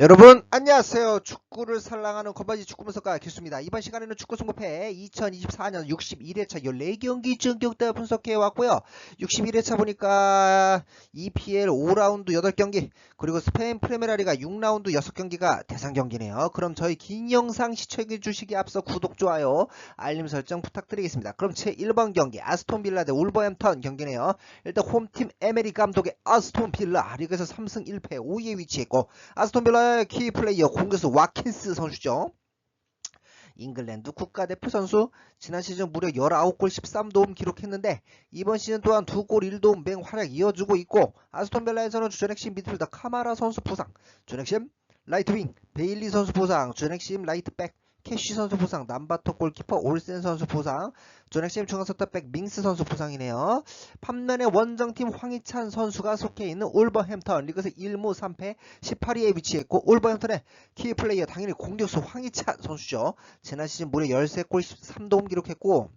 여러분 안녕하세요. 축 구를 사랑하는 건바지 축구 분석가 교수입니다. 이번 시간에는 축구 승부패 2024년 61회차 14경기 전격대 분석해 왔고요. 61회차 보니까 EPL 5라운드 8경기 그리고 스페인 프리메라리가 6라운드 6경기가 대상 경기네요. 그럼 저희 긴 영상 시청해 주시기 앞서 구독 좋아요 알림 설정 부탁드리겠습니다. 그럼 제 1번 경기 아스톤 빌라 대 울버햄턴 경기네요. 일단 홈팀 에메리 감독의 아스톤 빌라 리그에서 3승 1패 5위에 위치했고 아스톤 빌라의 키 플레이어 공격수 와킨 스 선수죠. 잉글랜드 국가대표 선수 지난 시즌 무려 19골 13도움 기록했는데 이번 시즌 또한 2골 1도움 맹 활약 이어주고 있고 아스톤 벨라에서는 주전 핵심 미드필더 카마라 선수 부상 주전 핵심 라이트윙 베일리 선수 부상 주전 핵심 라이트백 캐쉬 선수 부상 남바토 골키퍼 올센 선수 부상 주전 핵심 중앙 서터백 밍스 선수 부상이네요 판면에 원정팀 황희찬 선수가 속해 있는 울버햄턴 리그에서 1무 3패 18위에 위치했고 울버햄턴의 키플레이어 당연히 공격수 황희찬 선수죠. 지난 시즌 무려 13골 13도움 기록했고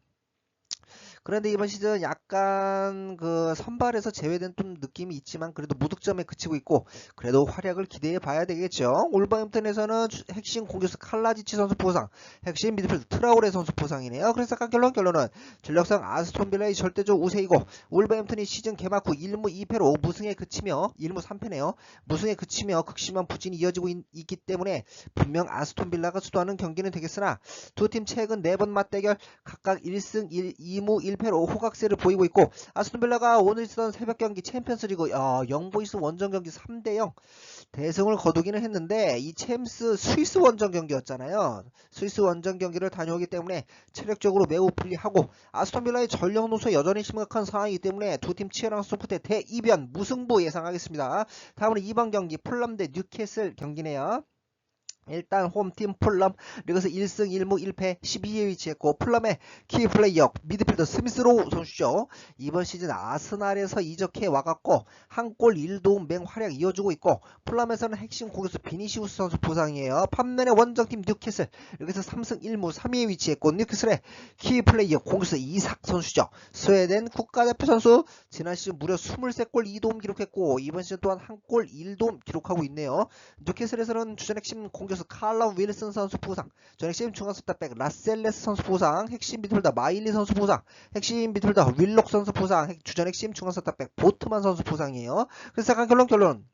그런데 이번 시즌 약간 그 선발에서 제외된 좀 느낌이 있지만 그래도 무득점에 그치고 있고 그래도 활약을 기대해 봐야 되겠죠. 올버햄튼에서는 주- 핵심 공격수 칼라지치 선수 부상, 핵심 미드필더 트라우레 선수 부상이네요. 그래서 약간 결론 결론은 전력상 아스톤 빌라의 절대적 우세이고 올버햄튼이 시즌 개막 후 1무 2패로 무승에 그치며 1무 3패네요. 무승에 그치며 극심한 부진이 이어지고 있, 기 때문에 분명 아스톤 빌라가 주도하는 경기는 되겠으나 두 팀 최근 4번 맞대결 각각 1승 1, 2무 1 패로 호각세를 보이고 있고 아스톤 빌라가 오늘 있었던 새벽 경기 챔피언스리그 어, 영보이스 원정 경기 3대 0 대승을 거두기는 했는데 이 챔스 스위스 원정 경기였잖아요. 스위스 원정 경기를 다녀오기 때문에 체력적으로 매우 불리하고 아스톤 빌라의 전력 노소 여전히 심각한 상황이기 때문에 두 팀 치열한 소프트 대이변 무승부 예상하겠습니다. 다음으로 2번 경기 풀람 대 뉴캐슬 경기네요. 일단 홈팀 풀럼 리그에서 1승 1무 1패 12위에 위치했고 풀럼의 키플레이어 미드필더 스미스로우 선수죠. 이번 시즌 아스날에서 이적해 와갖고 한 골 1도움 맹활약 이어주고 있고 풀럼에서는 핵심 공격수 비니시우스 선수 부상이에요. 판면의 원정팀 뉴캐슬 여기서 3승 1무 3위에 위치했고 뉴캐슬의 키플레이어 공격수 이삭 선수죠. 스웨덴 국가대표 선수 지난 시즌 무려 23골 2도움 기록했고 이번 시즌 또한 한 골 1도움 기록하고 있네요. 뉴캐슬에서는 주전 핵심 공격 수 칼럼 윌슨 선수 부상, 전 핵심 중앙수다백 라셀레스 선수 부상, 핵심 미드필더 마일리 선수 부상, 핵심 미드필더 윌록 선수 부상, 핵- 주전 핵심 중앙수다백 보트만 선수 부상이에요. 그래서 약간 결론 결론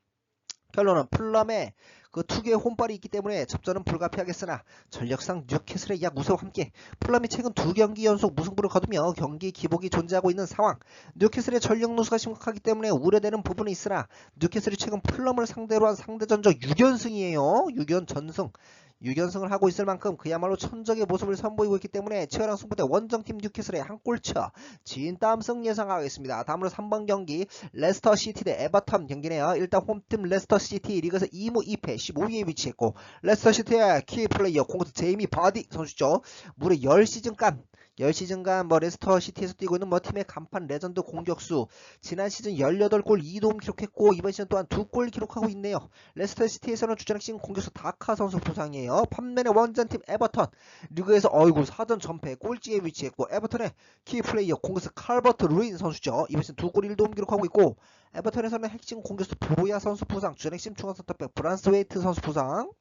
결론은 플럼의 그 투기의 혼발이 있기 때문에 접전은 불가피하겠으나 전력상 뉴캐슬의 약 우세와 함께 플럼이 최근 두 경기 연속 무승부를 거두며 경기 기복이 존재하고 있는 상황. 뉴캐슬의 전력 누수가 심각하기 때문에 우려되는 부분이 있으나 뉴캐슬이 최근 플럼을 상대로 한 상대 전적 6연승이에요. 6연 전승 6연승을 하고 있을 만큼 그야말로 천적의 모습을 선보이고 있기 때문에 치열한 승부대 원정팀 뉴캐슬의 한 골차 진땀승 예상하겠습니다. 다음으로 3번 경기 레스터 시티 대 에버턴 경기네요. 일단 홈팀 레스터 시티 리그에서 2무 2패 15위에 위치했고 레스터 시티의 키 플레이어 공격수 제이미 바디 선수죠. 무려 10시즌간 10시즌간 뭐 레스터 시티에서 뛰고 있는 뭐 팀의 간판 레전드 공격수 지난 시즌 18골 2도움 기록했고 이번 시즌 또한 2골 기록하고 있네요. 레스터 시티에서는 주전 핵심 공격수 다카 선수 부상이에요. 판면의 원전팀 에버턴 리그에서 어이구 사전 전패 꼴찌에 위치했고 에버턴의 키 플레이어 공격수 칼버트 루인 선수죠. 이번 시즌 2골 1도움 기록하고 있고 에버턴에서는 핵심 공격수 보야 선수 부상 주전 핵심 중앙선터백 브란스 웨이트 선수 부상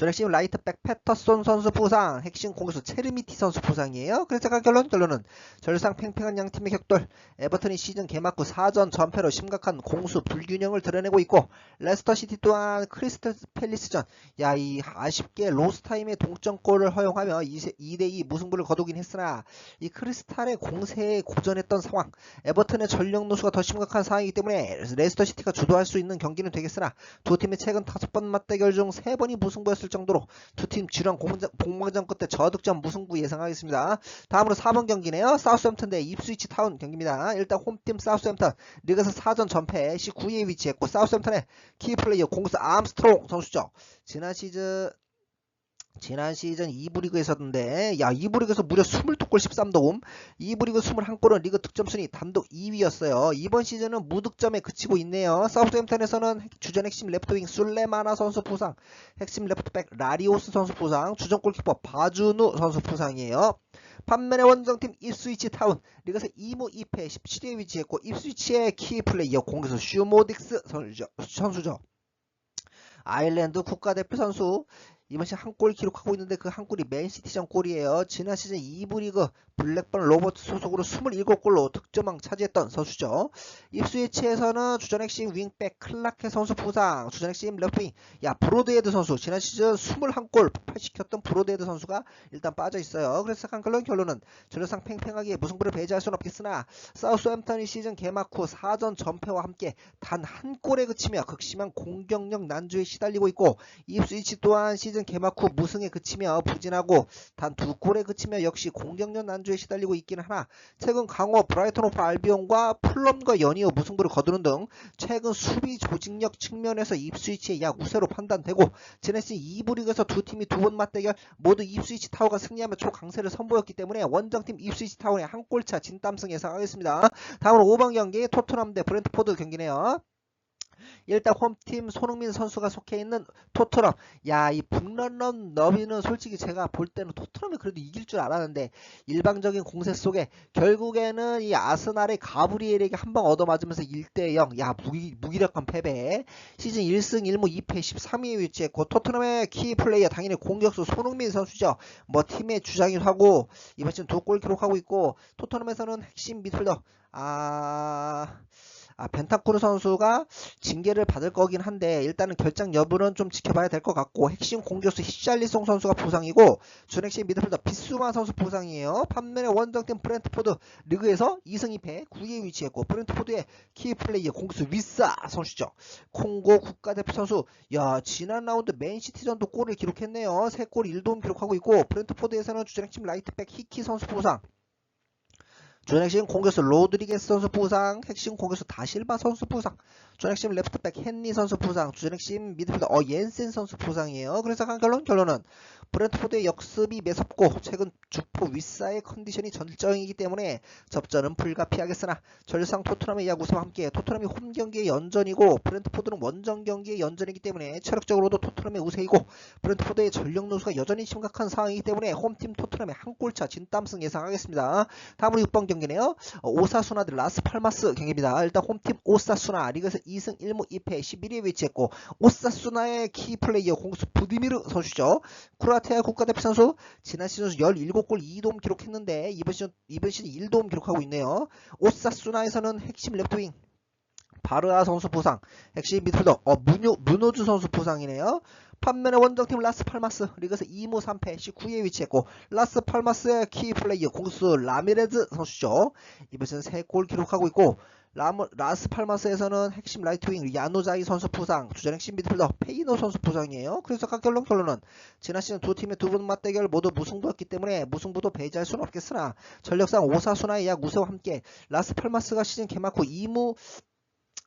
전 핵심 라이트백 패터손 선수 부상, 핵심 공격수 체르미티 선수 부상이에요. 그래서 약간 결론 결론은 절상 팽팽한 양 팀의 격돌. 에버턴이 시즌 개막 후 4전 전패로 심각한 공수 불균형을 드러내고 있고 레스터 시티 또한 크리스탈 팰리스전 야 이 아쉽게 로스 타임의 동점골을 허용하며 2대2 무승부를 거두긴 했으나 이 크리스탈의 공세에 고전했던 상황. 에버턴의 전력 누수가 더 심각한 상황이기 때문에 레스터 시티가 주도할 수 있는 경기는 되겠으나 두 팀의 최근 다섯 번 맞대결 중세 번이 무승부였을 정도로 두팀 지루한 공방전, 끝에 저득점 무승부 예상하겠습니다. 다음으로 4번 경기네요. 사우스햄튼 대 입스위치 타운 경기입니다. 일단 홈팀 사우스햄튼 리그에서 4전 전패 19위에 위치했고 사우스햄튼의 키플레이어 공수 암스트롱 선수죠. 지난 시즌 지난 시즌 2부 리그에서던데 야 2부 리그에서 무려 22골 13도움 2부 리그 21골은 리그 득점 순위 단독 2위였어요. 이번 시즌은 무득점에 그치고 있네요. 사우스햄튼에서는 핵- 주전 핵심 레프트윙 술레마나 선수 부상 핵심 레프트백 라리오스 선수 부상 주전 골키퍼 바주누 선수 부상이에요. 반면에 원정팀 입스위치 타운 리그에서 2무 2패 17위에 위치했고 입스위치의 키 플레이어 공격수 슈모딕스 선수죠. 선수죠. 아일랜드 국가대표 선수 이번 시즌 한 골 기록하고 있는데 그 한 골이 맨시티전 골이에요. 지난 시즌 2부 리그 블랙번 로버트 소속으로 27골로 득점왕 차지했던 선수죠. 입스위치에서는 주전 핵심 윙백 클라케 선수 부상, 주전 핵심 레프팅, 야 브로드헤드 선수 지난 시즌 21골 폭발시켰던 브로드헤드 선수가 일단 빠져 있어요. 그래서 한클론 결론은 전력상 팽팽하게 무승부를 배제할 수는 없겠으나 사우스햄턴이 시즌 개막 후 4전 전패와 함께 단 한 골에 그치며 극심한 공격력 난주에 시달리고 있고 입스위치 또한 시즌 개막 후 무승에 그치며 부진하고 단 두 골에 그치며 역시 공격력 난주에 시달리고 있기는 하나 최근 강호 브라이턴 오프 알비온과 풀럼과 연이어 무승부를 거두는 등 최근 수비 조직력 측면에서 입스위치의 약 우세로 판단되고 지난 시즌 2부 리그에서 두 팀이 두 번 맞대결 모두 입스위치 타워가 승리하며 초강세를 선보였기 때문에 원정팀 입스위치 타워의 한 골차 진땀승 예상하겠습니다. 다음으로 5번 경기 토트넘 대 브렌트포드 경기네요. 일단 홈팀 손흥민 선수가 속해 있는 토트넘. 야, 이 북런런 너비는 솔직히 제가 볼 때는 토트넘이 그래도 이길 줄 알았는데 일방적인 공세 속에 결국에는 이 아스날의 가브리엘에게 한 방 얻어맞으면서 1대 0. 야, 무기, 무기력한 패배. 시즌 1승 1무 2패 13위에 위치했고 토트넘의 키 플레이어 당연히 공격수 손흥민 선수죠. 뭐 팀의 주장이기도 하고 이번 시즌 두 골 기록하고 있고 토트넘에서는 핵심 미드필더 아 아, 벤타쿠르 선수가 징계를 받을 거긴 한데 일단은 결장 여부는 좀 지켜봐야 될 것 같고 핵심 공격수 히샬리송 선수가 부상이고 준핵심 미드필더 비수마 선수 부상이에요. 반면에 원정팀 브렌트포드 리그에서 2승 2패 9위에 위치했고 브렌트포드의 키플레이어 공수 위사 선수죠. 콩고 국가대표 선수 야 지난 라운드 맨시티전도 골을 기록했네요. 3골 1도움 기록하고 있고 브렌트포드에서는 주전핵심 라이트백 히키 선수 부상 준핵심 공격수 로드리게스 선수 부상, 핵심 공격수 다실바 선수 부상, 준핵심 레프트백 헨리 선수 부상, 준핵심 미드필더 어 옌센 선수 부상이에요. 그래서 한 결론 결론은 브렌트포드의 역습이 매섭고 최근 주포 윗사의 컨디션이 전정이기 때문에 접전은 불가피하겠으나 전류상 토트넘의 야구수와 함께 토트넘이 홈 경기의 연전이고 브렌트포드는 원정 경기의 연전이기 때문에 체력적으로도 토트넘의 우세이고 브렌트포드의 전력 노수가 여전히 심각한 상황이기 때문에 홈팀 토트넘의 한 골차 진땀승 예상하겠습니다. 다음으로 6번 경기 네요. 오사수나 들 라스팔마스 경기입니다. 일단 홈팀 오사수나 리그에서 2승 1무 2패 11위에 위치했고 오사수나의 키플레이어 공수 부디미르 선수죠. 크로아티아 국가대표 선수 지난 시즌 17골 2도움 기록했는데 이번 시즌 이번 시즌 1도움 기록하고 있네요. 오사수나에서는 핵심 레프트윙 바르아 선수 부상, 핵심 미드필더 어 무뇨 문호준 선수 부상이네요. 반면에 원정팀 라스팔마스 리그에서 2무 3패 19위에 위치했고 라스팔마스의 키플레이어 공수 라미레즈 선수죠. 이번 시즌 3골 기록하고 있고 라스팔마스에서는 핵심 라이트윙 야노자이 선수 부상, 주전 핵심 미드필더 페이노 선수 부상이에요. 그래서 각 결론 결론은 지난 시즌 두 팀의 두 분 맞대결 모두 무승부였기 때문에 무승부도 배제할 수는 없겠으나 전력상 오사수나의 약 우세와 함께 라스팔마스가 시즌 개막 후 2무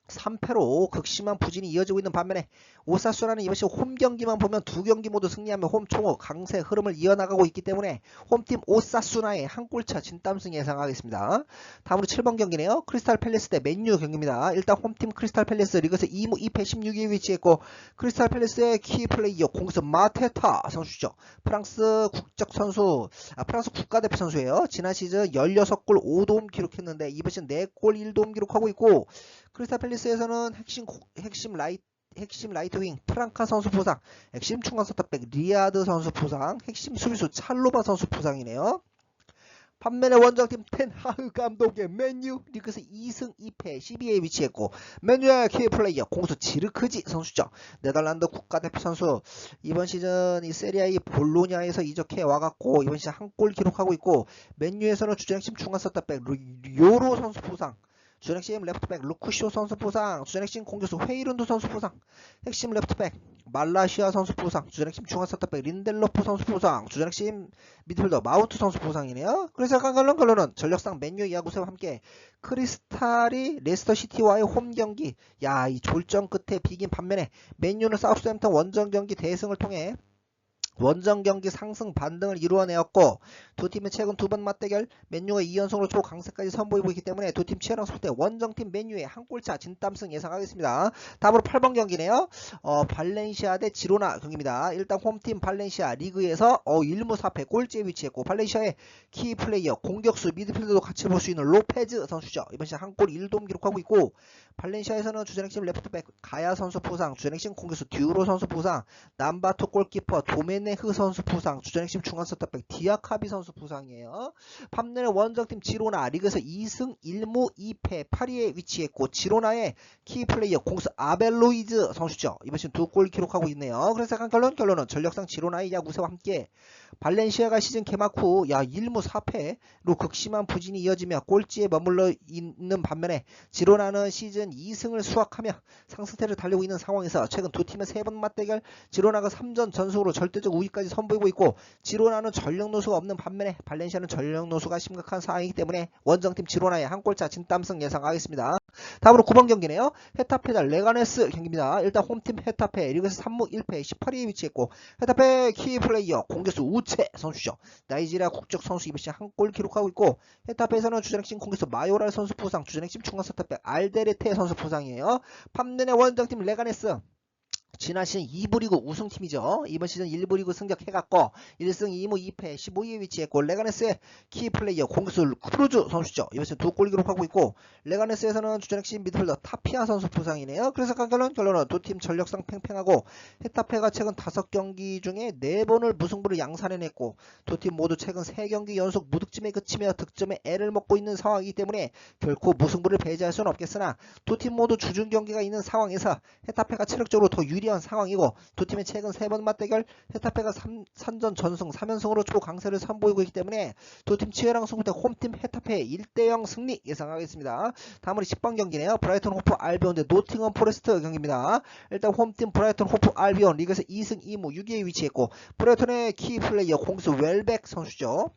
3패로 극심한 부진이 이어지고 있는 반면에 오사수라는 이번 시즌 홈 경기만 보면 두 경기 모두 승리하며 홈 총호 강세 흐름을 이어나가고 있기 때문에 홈팀 오사수나의 한 골차 진땀승 예상하겠습니다. 다음으로 7번 경기네요. 크리스탈 팰리스 대 맨유 경기입니다. 일단 홈팀 크리스탈 팰리스 리그에서 2무 2패 16위에 위치했고 크리스탈 팰리스의 키 플레이어 공수 마테타 선수죠. 프랑스 국적 선수, 아, 프랑스 국가대표 선수예요. 지난 시즌 16골 5도움 기록했는데 이번 시즌 4골 1도움 기록하고 있고 크리스탈 팰리스에서는 핵심 핵심 라이 핵심 라이트윙 프랑카 선수 부상, 핵심 중간 서터백 리아드 선수 부상, 핵심 수비수 찰로바 선수 부상이네요. 반면에 원정팀 텐하흐 감독의 맨유 리그에서 2승 2패 12위에 위치했고 맨유의 키 플레이어 공수 지르크지 선수죠. 네덜란드 국가대표 선수 이번 시즌 이 세리아의 볼로냐에서 이적해 와갖고 이번 시즌 한 골 기록하고 있고 맨유에서는 주전 핵심 중간 서터백 요로 선수 부상 주전 핵심 레프트백 루쿠쇼 선수 부상, 주전 핵심 공격수 헤이룬드 선수 부상, 핵심 레프트백 말라시아 선수 부상, 주전 핵심 중앙 서터백 린델로프 선수 부상, 주전 핵심 미드필더 마우트 선수 부상이네요. 그래서 약간 결론은 전력상 맨유 야구세와 함께 크리스탈이 레스터 시티와의 홈 경기, 야 이 졸전 끝에 비긴 반면에 맨유는 사우스햄턴 원정 경기 대승을 통해 원정 경기 상승 반등을 이루어내었고 두 팀의 최근 두 번 맞대결 맨유가 2연속으로 초강세까지 선보이고 있기 때문에 두 팀 치열한 속대 원정팀 맨유의 한 골차 진땀승 예상하겠습니다. 다음으로 8번 경기네요. 어, 발렌시아 대 지로나 경기입니다. 일단 홈팀 발렌시아 리그에서 어, 1무 4패 꼴찌에 위치했고 발렌시아의 키 플레이어 공격수 미드필더도 같이 볼 수 있는 로페즈 선수죠. 이번 시즌 한골 1도움 기록하고 있고 발렌시아에서는 주전 핵심 레프트백 가야 선수 부상, 주전 핵심 공격수 듀로 선수 부상, 남바토 골키퍼 도 메네흐 선수 부상, 주전 핵심 중앙 센터백 디아카비 선수 부상이에요. 반면에 원정팀 지로나 리그에서 2승 1무 2패 8위에 위치했고 지로나의 키플레이어 공수 아벨로이즈 선수죠. 이번 시즌 두 골 기록하고 있네요. 그래서 약간 결론 결론은 전력상 지로나의 야구세와 함께 발렌시아가 시즌 개막 후 야 1무 4패로 극심한 부진이 이어지며 꼴찌에 머물러 있는 반면에 지로나는 시즌 2승을 수확하며 상승세를 달리고 있는 상황에서 최근 두 팀의 세 번 맞대결 지로나가 3전 전승으로 절대적 우위까지 선보이고 있고 지로나는 전력 노수가 없는 반면에 발렌시아는 전력 노수가 심각한 상황이기 때문에 원정팀 지로나의 한 골차 진땀승 예상하겠습니다. 다음으로 9번 경기네요. 헤타페 대 레가네스 경기입니다. 일단 홈팀 헤타페 리그에서 3무 1패 18위에 위치했고 헤타페 키플레이어 공격수 우체 선수죠. 나이지리아 국적 선수 시즌 한골 기록하고 있고 헤타페에서는 주전핵심 공격수 마요랄 선수 부상, 주전핵심 중앙 세터백 알데레테 선수 부상이에요. 팜넨의 원정팀 레가네스 지난 시즌 2부 리그 우승팀이죠. 이번 시즌 1부 리그 승격해갔고 1승 2무 2패 15위에 위치했고 레가네스의 키플레이어 공격수 크루즈 선수죠. 이번 시즌 두골 기록하고 있고 레가네스에서는 주전 핵심 미드필더 타피아 선수 부상이네요. 그래서 간 결론 결론은 두 팀 전력상 팽팽하고 헤타페가 최근 5경기 중에 4번을 무승부를 양산해냈고 두 팀 모두 최근 3경기 연속 무득점에 그치며 득점에 애를 먹고 있는 상황이기 때문에 결코 무승부를 배제할 수는 없겠으나 두 팀 모두 주중 경기가 있는 상황에서 헤타페가 체력적으로 더 유리 한 상황이고 두 팀의 최근 세 번 맞대결 헤타페가 3, 전 전승 3연승으로 초강세를 선보이고 있기 때문에 두 팀 치열한 승부 대 홈팀 헤타페 1대0 승리 예상하겠습니다. 다음으로 10번 경기네요. 브라이턴 호프 알비온 대 노팅엄 포레스트 경기입니다. 일단 홈팀 브라이턴 호프 알비온 리그에서 2승 2무 6위에 위치했고 브라이턴의 키 플레이어 공수 웰백 선수죠.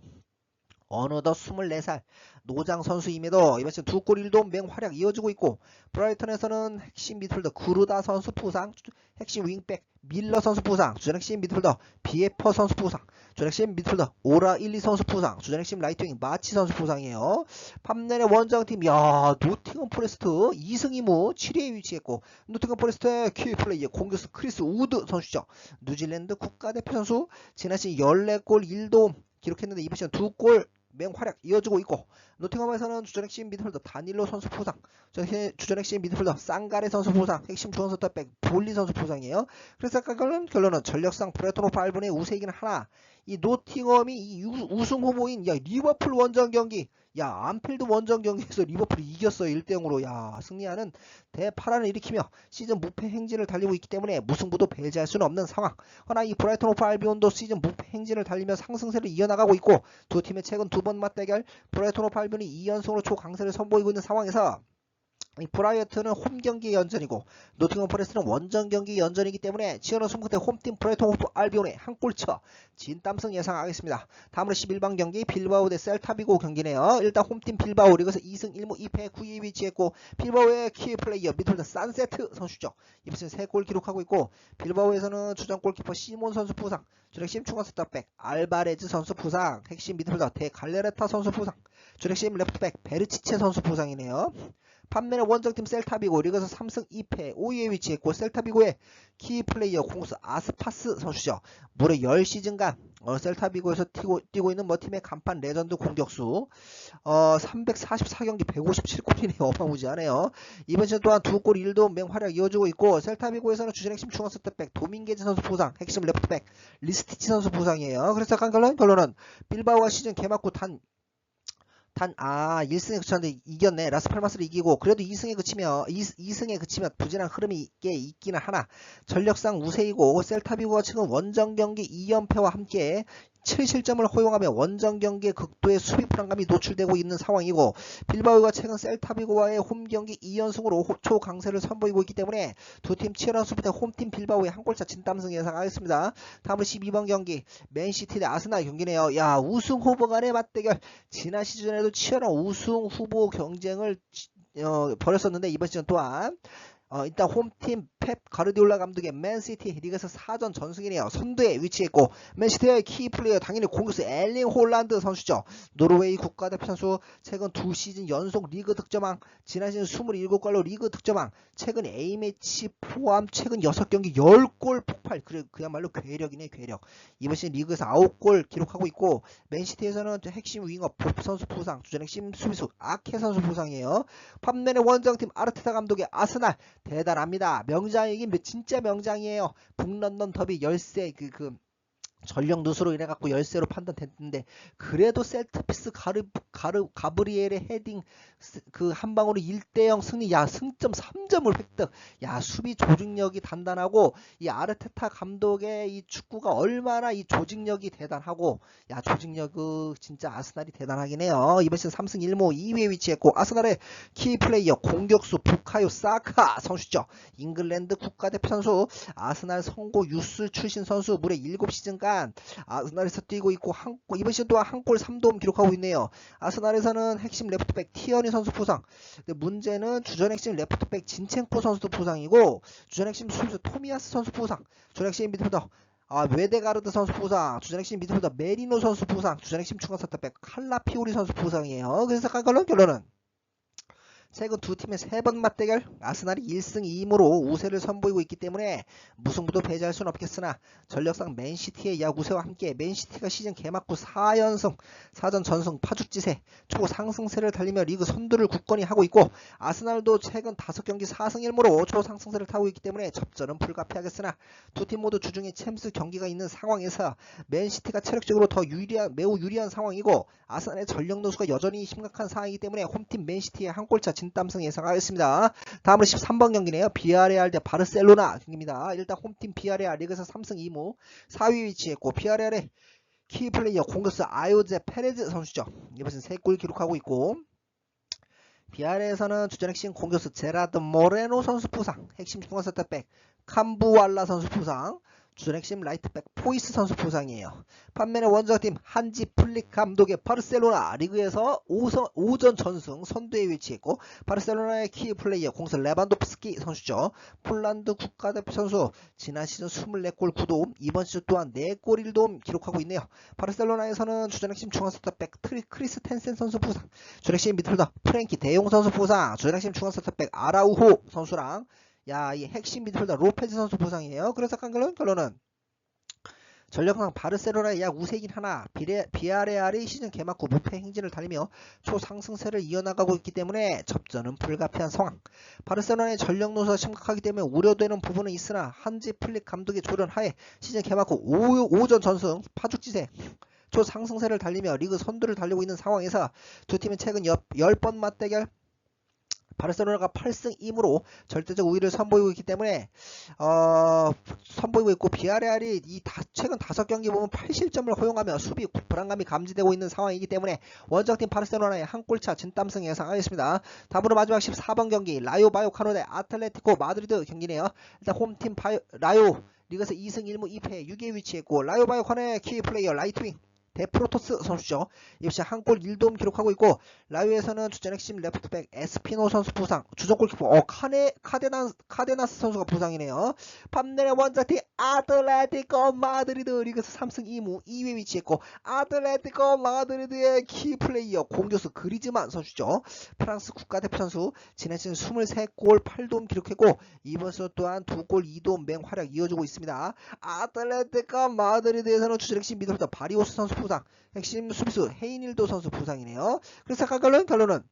어느덧 24살 노장 선수임에도 이번 시즌 두골 1도움 맹활약 이어지고 있고 브라이턴에서는 핵심 미드필더 그루다 선수 부상, 핵심 윙백 밀러 선수 부상, 주전 핵심 미드필더 비에퍼 선수 부상, 주전 핵심 미드필더 오라 1, 2 선수 부상, 주전 핵심 라이트윙 마치 선수 부상이에요. 팜넬의 원정팀 야 노팅엄 포레스트 2승 2무 7위에 위치했고 노팅엄 포레스트의 키 플레이어 공격수 크리스 우드 선수죠. 뉴질랜드 국가대표 선수 지난 시즌 14골 1도움 기록했는데 이번 시즌 2골 맹활약 이어지고 있고 노팅엄에서는 주전 핵심 미드필더 다닐로 선수 부상 주전 핵심 미드필더 쌍가레 선수 부상 핵심 중원 선터백 볼리 선수 부상이에요. 그래서 아까 결론, 결론은 전력상 브레토노프 알본의 우세이긴 하나 이 노팅엄이 이 우승 후보인 야 리버풀 원정 경기 야 안필드 원정 경기에서 리버풀이 이겼어요 1대0으로. 야 승리하는 대파란을 일으키며 시즌 무패 행진을 달리고 있기 때문에 무승부도 배제할 수는 없는 상황. 허나 이 브라이턴 오프 알비온도 시즌 무패 행진을 달리며 상승세를 이어나가고 있고 두 팀의 최근 두 번 맞대결 브라이턴 오프 알비온이 2연승으로 초강세를 선보이고 있는 상황에서 이 브라이어트는 홈 경기 연전이고 노팅엄 포레스트는 원정 경기 연전이기 때문에 치열한 승부대 홈팀 브라이턴 호프 알비온의 한 골차 진땀승 예상하겠습니다. 다음으로 11번 경기 빌바오 대 셀타비고 경기네요. 일단 홈팀 빌바오 리그에서 2승 1무 2패 9위에 위치했고 빌바오의 키 플레이어 미들더 산세트 선수죠. 시즌 3골 기록하고 있고 빌바오에서는 주전 골키퍼 시몬 선수 부상 주력심 중앙 스탑백 알바레즈 선수 부상 핵심 미들더 대 갈레레타 선수 부상 주력심 레프트백 베르치체 선수 부상이네요. 판매는 원정팀 셀타비고 리그에서 3승 2패 5위에 위치했고 셀타비고의 키 플레이어 공수 아스파스 선수죠. 무려 10시즌간 어, 셀타비고에서 뛰고, 뛰고 있는 뭐 팀의 간판 레전드 공격수 어, 344경기 157골이네요. 어마무지하네요. 이번 시즌 또한 두 골 1도 맹활약 이어지고 있고 셀타비고에서는 주전 핵심 중앙 세터백 도민게즈 선수 부상 핵심 레프트백 리스티치 선수 부상이에요. 그래서 간 결론, 결론은 빌바오가 시즌 개막 후 단 단, 아, 1승에 그쳤는데 이겼네. 라스 팔마스를 이기고, 그래도 2승에 그치면, 2, 2승에 그치면 부진한 흐름이 있게 있기는 하나, 전력상 우세이고, 셀타비고가 지금 원정 경기 2연패와 함께 7실점을 허용하며 원정 경기의 극도의 수비 불안감이 노출되고 있는 상황이고 빌바오가 최근 셀타비고와의 홈 경기 2연승으로 초 강세를 선보이고 있기 때문에 두 팀 치열한 수비대 홈팀 빌바오의 한 골차 진땀승 예상하겠습니다. 다음으로 12번 경기 맨시티 대 아스날 경기네요. 야 우승 후보 간의 맞대결 지난 시즌에도 치열한 우승 후보 경쟁을 어, 벌였었는데 이번 시즌 또한 어, 일단 홈팀 펩 가르디올라 감독의 맨시티 리그에서 4전 전승이네요. 선두에 위치했고 맨시티의 키 플레이어 당연히 공격수 엘링 홀란드 선수죠. 노르웨이 국가대표 선수 최근 두 시즌 연속 리그 득점왕 지난 시즌 27골로 리그 득점왕 최근 A매치 포함 최근 6경기 10골 폭발 그래, 그야말로 괴력이네 괴력 이번 시즌 리그에서 9골 기록하고 있고 맨시티에서는 핵심 윙어 법 선수 부상 주전 핵심 수비수 아케 선수 부상이에요. 반면에 원정팀 아르테타 감독의 아스날 대단합니다. 명장 이긴 진짜 명장이에요. 북런던 더비 열세 그 그 전력 누수로 인해 갖고 열세로 판단됐는데 그래도 셀트피스 가르 가르 가브리엘의 헤딩 그 한 방으로 1대 0 승리 야 승점 3점을 획득. 야 수비 조직력이 단단하고 이 아르테타 감독의 이 축구가 얼마나 이 조직력이 대단하고 야 조직력 그 진짜 아스날이 대단하긴 해요. 이번 시즌 3승 1무 2위에 위치했고 아스날의 키 플레이어 공격수 부카요 사카 선수죠. 잉글랜드 국가대표 선수 아스날 선고 유스 출신 선수 무려 7시즌 간 아스날에서 뛰고 있고 한, 골- 이번 시즌 또한 한 골 3도움 기록하고 있네요. 아스날에서는 핵심 레프트백 티어니 선수 근데 문제는 주전 핵심 레프트백 진첸코 선수도 부상이고 주전 핵심 수비수 토미아스 선수 부상. 주전 핵심 미드필더 아, 웨데가르드 선수 부상, 주전 핵심 미드필더 메리노 선수 부상, 주전 핵심 중앙 센터백 칼라피오리 선수 부상이에요. 그래서 각각은 결론은 최근 두 팀의 세 번 맞대결 아스날이 1승 2무로 우세를 선보이고 있기 때문에 무승부도 배제할 수는 없겠으나 전력상 맨시티의 야구세와 함께 맨시티가 시즌 개막 후 4연승 4전 전승 파죽지세 초상승세를 달리며 리그 선두를 굳건히 하고 있고 아스날도 최근 5경기 4승 1무로 초상승세를 타고 있기 때문에 접전은 불가피하겠으나 두 팀 모두 주중에 챔스 경기가 있는 상황에서 맨시티가 체력적으로 더 유리한 매우 유리한 상황이고 아스날의 전력 누수가 여전히 심각한 상황이기 때문에 홈팀 맨시티의 한 골차 진 땀승 예상하겠습니다. 다음으로 13번 경기네요. 비아레알 대 바르셀로나 경기입니다. 일단 홈팀 비아레알 리그에서 3승 2무 4위 위치했고 비아레알의 키 플레이어 공격수 아요제 페레즈 선수죠. 이번 시즌 3골 기록하고 있고 비아레에서는 주전 핵심 공격수 제라드 모레노 선수 부상, 핵심 중앙 센터백 캄부왈라 선수 부상, 주전 핵심 라이트백 포이스 선수 부상이에요. 반면에 원정팀 한지 플릭 감독의 바르셀로나 리그에서 5선, 5전 전승 선두에 위치했고 바르셀로나의 키 플레이어 공수 레반도프스키 선수죠. 폴란드 국가대표 선수 지난 시즌 24골 9도움 이번 시즌 또한 4골 1도움 기록하고 있네요. 바르셀로나에서는 주전 핵심 중앙 센터백 트리 크리스텐센 선수 부상 주전 핵심 미드필더 프랭키 대용 선수 부상 주전 핵심 중앙 센터백 아라우호 선수랑 야, 이 핵심 미드필더 로페즈 선수 부상이에요. 그래서 칸글은 결론은 전력상 바르셀로나의 약 우세이긴 하나 비아레알이 시즌 개막 후 무패 행진을 달리며 초상승세를 이어나가고 있기 때문에 접전은 불가피한 상황. 바르셀로나의 전력 노사가 심각하기 때문에 우려되는 부분은 있으나 한지 플릭 감독의 조련 하에 시즌 개막 후 5, 5전 전승 파죽지세 초상승세를 달리며 리그 선두를 달리고 있는 상황에서 두 팀은 최근 10번 맞대결 바르셀로나가 8승 2무로 절대적 우위를 선보이고 있기 때문에 어, 선보이고 있고 비아레알이 이 다, 최근 5경기 보면 8실점을 허용하며 수비 불안감이 감지되고 있는 상황이기 때문에 원정팀 바르셀로나의 한 골차 진땀승 예상하겠습니다. 다음으로 마지막 14번 경기 라요 바이오카노 대 아틀레티코 마드리드 경기네요. 일단 홈팀 바이오, 라요 리그에서 2승 1무 2패 6위에 위치했고 라요 바이오카노의 키 플레이어 라이트윙 데프로토스 선수죠. 역시 한 골 1도움 기록하고 있고 라이오에서는 주전 핵심 레프트백 에스피노 선수 부상, 주전 골키퍼 어 카네 카데나 카데나스 선수가 부상이네요. 반면에 원자팀 아틀레티코 마드리드 리그에서 3승 2무 2위에 위치했고 아틀레티코 마드리드의 키 플레이어 공격수 그리즈만 선수죠. 프랑스 국가대표 선수 지난 시즌 23골 8도움 기록했고 이번 시즌 또한 2골 2도움 맹활약 이어지고 있습니다. 아틀레티코 마드리드에서는 주전 핵심 미드필더 바리오스 선수 부상, 핵심 수비수 헤이닐도 선수 부상이네요. 그래서 각각은 결론은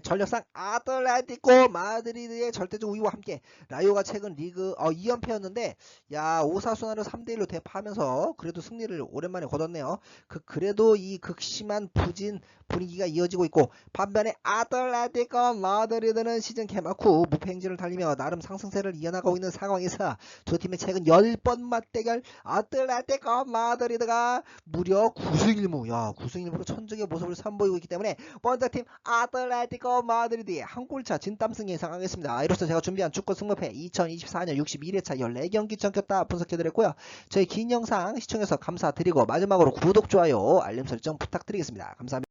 전력상 아틀레티코 마드리드의 절대적 우위와 함께 라이오가 최근 리그 어 2연패였는데 야 오사수나를 3대1로 대파하면서 그래도 승리를 오랜만에 거뒀네요. 그 그래도 이 극심한 부진 분위기가 이어지고 있고 반면에 아틀레티코 마드리드는 시즌 개막 후 무패 행진을 달리며 나름 상승세를 이어나가고 있는 상황에서 두 팀의 최근 10번 맞대결 아틀레티코 마드리드가 무려 9승 1무 야 9승 1무로 천적의 모습을 선보이고 있기 때문에 원정팀 아틀레티코 마드리드의 한 골차 진땀승 예상하겠습니다. 이로써 제가 준비한 축구 승무패 2024년 61회차 14경기 전켰다 분석해드렸고요. 저희 긴 영상 시청해서 감사드리고 마지막으로 구독, 좋아요, 알림 설정 부탁드리겠습니다. 감사합니다.